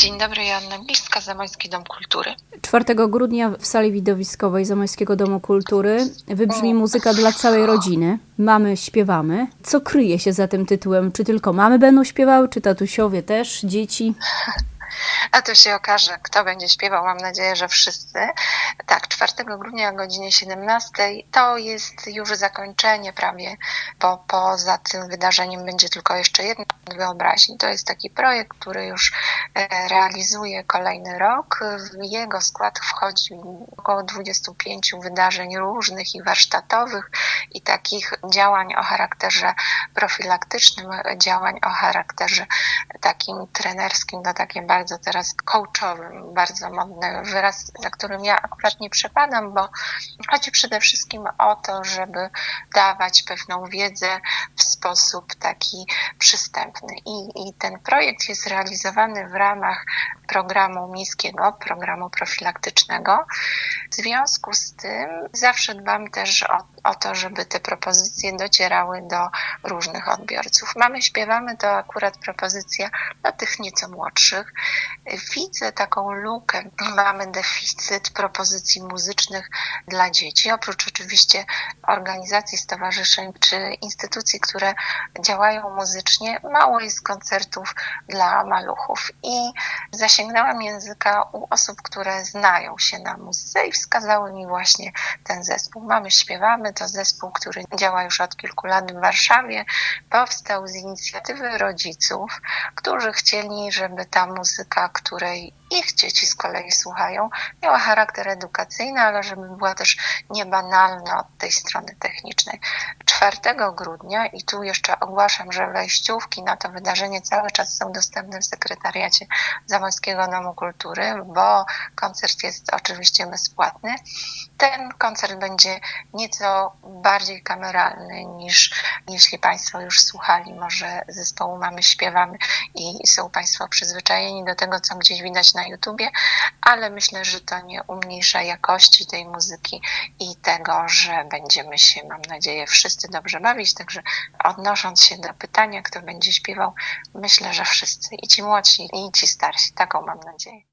Dzień dobry, Joanna Blistka, Zamojski Dom Kultury. 4 grudnia w sali widowiskowej Zamojskiego Domu Kultury wybrzmi muzyka dla całej rodziny. Mamy śpiewamy. Co kryje się za tym tytułem? Czy tylko mamy będą śpiewały, czy tatusiowie też, dzieci? A to się okaże, kto będzie śpiewał. Mam nadzieję, że wszyscy. Tak, 4 grudnia o godzinie 17 to jest już zakończenie prawie, bo poza tym wydarzeniem będzie tylko jeszcze jedna wyobraźni. To jest taki projekt, który już e, realizuje kolejny rok. W jego skład wchodzi około 25 wydarzeń różnych i warsztatowych i takich działań o charakterze profilaktycznym, działań o charakterze takim trenerskim, no takie bardzo teraz coachowym, bardzo modny wyraz, za którym ja akurat nie przepadam, bo chodzi przede wszystkim o to, żeby dawać pewną wiedzę w sposób taki przystępny. I, i ten projekt jest realizowany w ramach programu miejskiego, programu profilaktycznego. W związku z tym zawsze dbam też o, o to, żeby te propozycje docierały do różnych odbiorców. Mamy, śpiewamy, to akurat propozycja dla tych nieco młodszych. Widzę taką lukę, mamy deficyt propozycji muzycznych dla dzieci, oprócz oczywiście organizacji, stowarzyszeń czy instytucji, które działają muzycznie, mało jest koncertów dla maluchów. I zasięgnęłam języka u osób, które znają się na muzyce i wskazały mi właśnie ten zespół. Mamy Śpiewamy, to zespół, który działa już od kilku lat w Warszawie. Powstał z inicjatywy rodziców, którzy chcieli, żeby ta muzyka, której ich dzieci z kolei słuchają, miała charakter edukacyjny, ale żeby była też niebanalna od tej strony technicznej. 4 grudnia i tu jeszcze ogłaszam, że wejściówki na to wydarzenie cały czas są dostępne w sekretariacie Zamojskiego Domu Kultury, bo koncert jest oczywiście bezpłatny. Ten koncert będzie nieco bardziej kameralny niż jeśli Państwo już słuchali może zespołu Mamy Śpiewamy i są Państwo przyzwyczajeni do tego, co gdzieś widać na YouTubie, ale myślę, że to nie umniejsza jakości tej muzyki i tego, że będziemy się, mam nadzieję, wszyscy dobrze bawić. Także odnosząc się do pytania, kto będzie śpiewał, myślę, że wszyscy i ci młodsi, i ci starsi. Taką mam nadzieję.